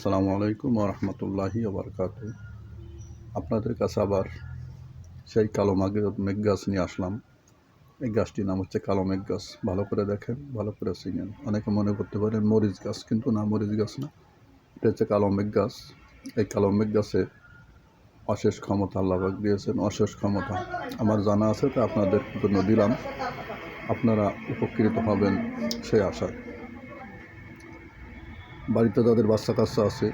আসসালামু আলাইকুম রহমতুল্লাহি আবরকাত আপনাদের কাছে আবার সেই কালো মাগে মেঘ গাছ নিয়ে আসলাম। এই গাছটির নাম হচ্ছে কালো মেঘ গাছ ভালো করে দেখেন, ভালো করে চিনেন। অনেকে মনে করতে পারেন মরিচ গাছ, কিন্তু না, মরিচ গাছ না। এটা হচ্ছে কালো মেঘ গাছ এই কালো মেঘ গাছে অশেষ ক্ষমতা আল্লাহবাক দিয়েছেন, অশেষ ক্ষমতা। আমার জানা আছে, তা আপনাদের জন্য দিলাম। আপনারা উপকৃত হবেন সেই আশায়। বাড়িতে তাদের বাচ্চা কাচ্চা আছে।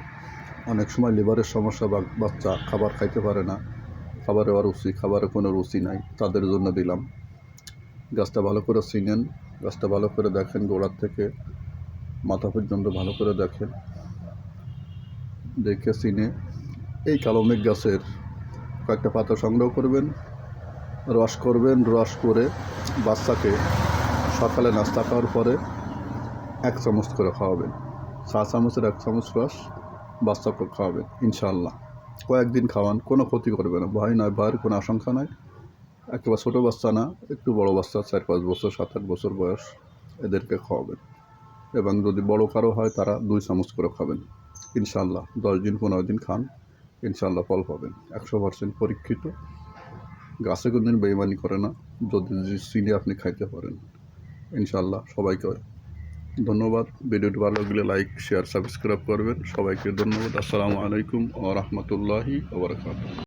অনেক সময় লিভারের সমস্যা, বা বাচ্চা খাবার খাইতে পারে না। খাবারে আর রুচি, খাবারে কোনো রুচি নাই। তাদের জন্য দিলাম। গাছটা ভালো করে চিনেন, গাছটা ভালো করে দেখেন, গোড়ার থেকে মাথা পর্যন্ত ভালো করে দেখেন। দেখে চিনে। এই কালো মেঘ গাছের কয়েকটা পাতা সংগ্রহ করবেন, রস করবেন, রস করে বাচ্চাকে সকালে নাস্তা খাওয়ার পরে এক চামচ করে খাওয়াবেন। চা চামচের এক চামচ রস বাচ্চাকে খাওয়াবেন ইনশাল্লাহ কয়েকদিন খাওয়ান, কোনো ক্ষতি করবে না। ভয় নয়, ভয়ের কোনো আশঙ্কা নয়। একেবারে ছোটো বাচ্চা না, একটু বড় বাচ্চা, চার পাঁচ বছর, সাত আট বছর বয়স, এদেরকে খাওয়াবেন। এবং যদি বড় কারও হয়, তারা দুই চামচ করে খাবেন। ইনশাল্লাহ দশ দিন, পনেরো দিন খান ইনশাল্লাহ ফল পাবেন। একশো পার্সেন্ট পরীক্ষিত। গাছে কোনদিন বেইমানি করে না। যদি চিনি আপনি খাইতে পারেন ইনশাল্লাহ সবাইকে ধন্যবাদ। ভিডিওটি ভালো লাগলে লাইক শেয়ার সাবস্ক্রাইব করবেন। সবাইকে ধন্যবাদ। আসসালামু আলাইকুম ও রহমতুল্লাহি